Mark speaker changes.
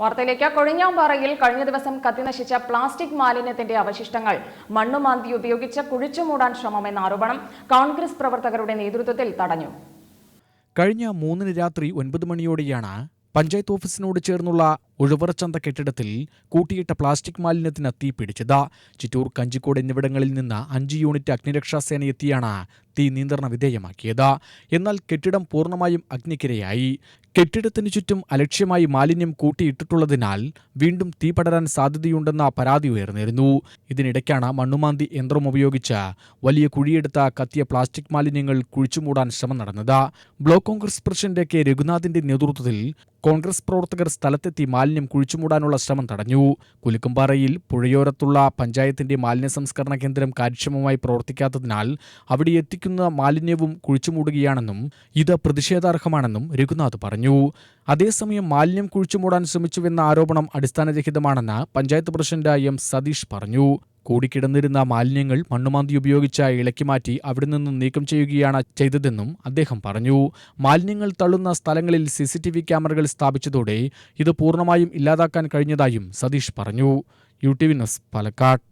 Speaker 1: വാർത്തയിലേക്ക് കൊഴിഞ്ഞാമ്പാറയിൽ കഴിഞ്ഞ ദിവസം കത്തിനശിച്ച പ്ലാസ്റ്റിക് മാലിന്യത്തിന്റെ അവശിഷ്ടങ്ങൾ മണ്ണുമാന്തി ഉപയോഗിച്ച് കുഴിച്ചുമൂടാൻ ശ്രമമെന്ന ആരോപണം കോൺഗ്രസ് പ്രവർത്തകരുടെ നേതൃത്വത്തിൽ തടഞ്ഞു.
Speaker 2: കഴിഞ്ഞ മൂന്നിന് രാത്രി ഒൻപത് മണിയോടെയാണ് പഞ്ചായത്ത് ഓഫീസിനോട് ചേർന്നുള്ള ഉഴവറച്ചന്ത കെട്ടിടത്തിൽ കൂട്ടിയിട്ട പ്ലാസ്റ്റിക് മാലിന്യത്തിന് തീ പിടിച്ചത്. ചിറ്റൂർ കഞ്ചിക്കോട് എന്നിവിടങ്ങളിൽ നിന്ന് അഞ്ച് യൂണിറ്റ് അഗ്നിരക്ഷാ സേന എത്തിയാണ് തീ നിയന്ത്രണ വിധേയമാക്കിയത്. എന്നാൽ കെട്ടിടം പൂർണമായും അഗ്നിക്കിരയായി. കെട്ടിടത്തിനു ചുറ്റും അലക്ഷ്യമായി മാലിന്യം കൂട്ടിയിട്ടിട്ടുള്ളതിനാൽ വീണ്ടും തീ പടരാൻ സാധ്യതയുണ്ടെന്ന പരാതി ഉയർന്നിരുന്നു. ഇതിനിടയ്ക്കാണ് മണ്ണുമാന്തി യന്ത്രം ഉപയോഗിച്ച് വലിയ കുഴിയെടുത്ത കത്തിയ പ്ലാസ്റ്റിക് മാലിന്യങ്ങൾ കുഴിച്ചുമൂടാൻ ശ്രമം നടന്നത്. Block Congress president K. രഘുനാഥിന്റെ നേതൃത്വത്തിൽ കോൺഗ്രസ് പ്രവർത്തകർ സ്ഥലത്തെത്തി മാലിന്യം കുഴിച്ചുമൂടാനുള്ള ശ്രമം തടഞ്ഞു. കുലുക്കുംപാറയിൽ പുഴയോരത്തുള്ള പഞ്ചായത്തിന്റെ മാലിന്യ സംസ്കരണ കേന്ദ്രം കാര്യക്ഷമമായി പ്രവർത്തിക്കാത്തതിനാൽ അവിടെ എത്തിക്കുന്ന മാലിന്യവും കുഴിച്ചുമൂടുകയാണെന്നും ഇത് പ്രതിഷേധാർഹമാണെന്നും രഘുനാഥ് പറഞ്ഞു. അതേസമയം മാലിന്യം കുഴിച്ചുമൂടാൻ ശ്രമിച്ചുവെന്ന ആരോപണം അടിസ്ഥാനരഹിതമാണെന്ന് പഞ്ചായത്ത് പ്രസിഡന്റ് എം സതീഷ് പറഞ്ഞു. കൂടിക്കിടന്നിരുന്ന മാലിന്യങ്ങൾ മണ്ണുമാന്തി ഉപയോഗിച്ച് ഇളക്കി മാറ്റി അവിടെ നിന്നും നീക്കം ചെയ്യുകയാണ് ചെയ്തതെന്നും അദ്ദേഹം പറഞ്ഞു. മാലിന്യങ്ങൾ തള്ളുന്ന സ്ഥലങ്ങളിൽ സിസിടിവി ക്യാമറകൾ സ്ഥാപിച്ചതോടെ ഇത് പൂർണമായും ഇല്ലാതാക്കാൻ കഴിഞ്ഞതായും സതീഷ് പറഞ്ഞു. U T V news Palakkad.